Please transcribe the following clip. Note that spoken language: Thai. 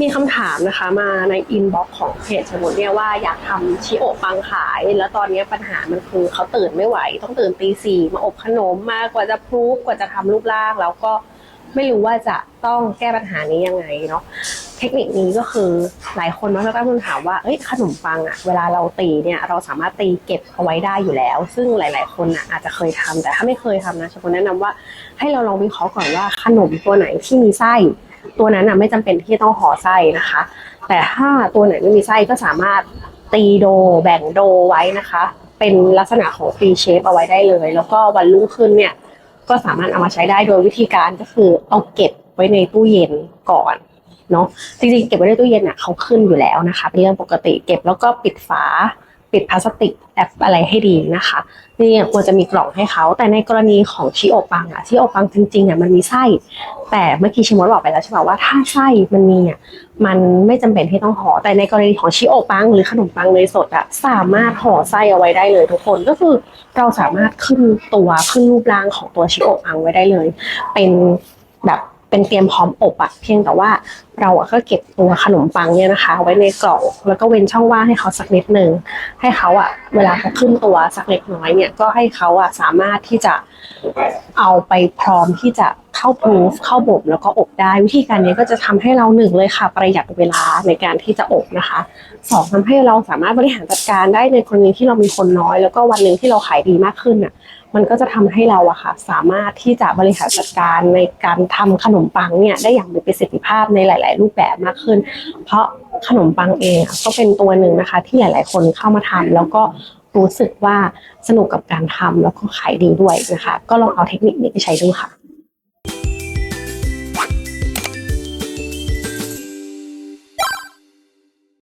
มีคำถามนะคะมาในอินบ็อกซ์ของเพจสมุดเนี่ยว่าอยากทำชิโอะปังขาย แล้วตอนนี้ปัญหามันคือเขาตื่นไม่ไหว ต้องตื่นตีสี่มาอบขนมมากกว่าจะพรูฟกว่าจะทำรูปร่าง แล้วก็ไม่รู้ว่าจะต้องแก้ปัญหานี้ยังไงเนาะเทคนิคนี้ก็คือหลายคนมักจะตั้งคำถามว่าเอ้ยขนมปังอะเวลาเราตีเนี่ยเราสามารถตีเก็บเอาไว้ได้อยู่แล้ว ซึ่งหลาย ๆ คนอะอาจจะเคยทำแต่ถ้าไม่เคยทำนะฉันแนะนำว่าให้เราลองวิเคราะห์ก่อนว่าขนมตัวไหนที่มีไส้ ตัวนั้นน่ะไม่จำเป็นที่ต้องห่อไส้นะคะ แต่ถ้าตัวไหนไม่มีไส้ก็สามารถตีโดแบ่งโดไว้นะคะ เป็นลักษณะของฟรีเชฟเอาไว้ได้เลย แล้วก็วันรุ่งขึ้นเนี่ยก็สามารถเอามาใช้ได้โดยวิธีการก็คือเอาเก็บไว้ในตู้เย็นก่อนเนาะจริงๆเก็บไว้ในตู้เย็นอะเขาขึ้นอยู่แล้วนะคะ เป็นเรื่องปกติเก็บแล้วก็ปิดฝา ปิดพลาสติกแอบอะไรให้ดีนะคะนี่ควรจะมีกล่องให้เขา แต่ในกรณีของชิโอปังอะชิโอปังจริงๆอะมันมีไส้ แต่เมื่อกี้ชิมดบอกไปแล้วใช่ไหมว่าถ้าไส้มันมีอะมันไม่จำเป็นที่ต้องห่อแต่ในกรณีของชิโอปัง หรือขนมปังเนยสดอะสามารถห่อไส้เอาไว้ได้เลยทุกคนก็คือเราสามารถขึ้นตัวขึ้นรูปร่างของตัวชิโอปังไว้ได้เลย เป็นแบบ เป็นเตรียมพร้อมอบอะเพียงแต่ว่าเราอะก็เก็บตัวขนมปังเนี่ยนะคะ ไว้ในกล่องแล้วก็เว้นช่องว่างให้เขาสักนิดหนึ่งให้เขาอะเวลาเขาขึ้นตัวสักเล็กน้อยเนี่ยก็ให้เขาอะสามารถที่จะเอาไปพร้อมที่จะ เข้าพรูฟเข้าบ่มแล้วก็อบได้ วิธีการนี้ก็จะทำให้เราหนึ่งเลยค่ะ ประหยัดเวลาในการที่จะอบนะคะสองทำให้เราสามารถบริหารจัดการได้ในกรณีที่เรามีคนน้อย แล้วก็วันหนึ่งที่เราขายดีมากขึ้นอะมันก็จะทำให้เราอะค่ะ สามารถที่จะบริหารจัดการในการทำขนมปังเนี่ยได้อย่างมีประสิทธิภาพในหลาย ๆ รูปแบบมากขึ้น เพราะขนมปังเองก็เป็นตัวหนึ่งนะคะ ที่หลาย ๆ คนเข้ามาทำแล้วก็รู้สึกว่าสนุกกับการทำแล้วก็ขายดีด้วยนะคะ ก็ลองเอาเทคนิคนี้ไปใช้ดูค่ะ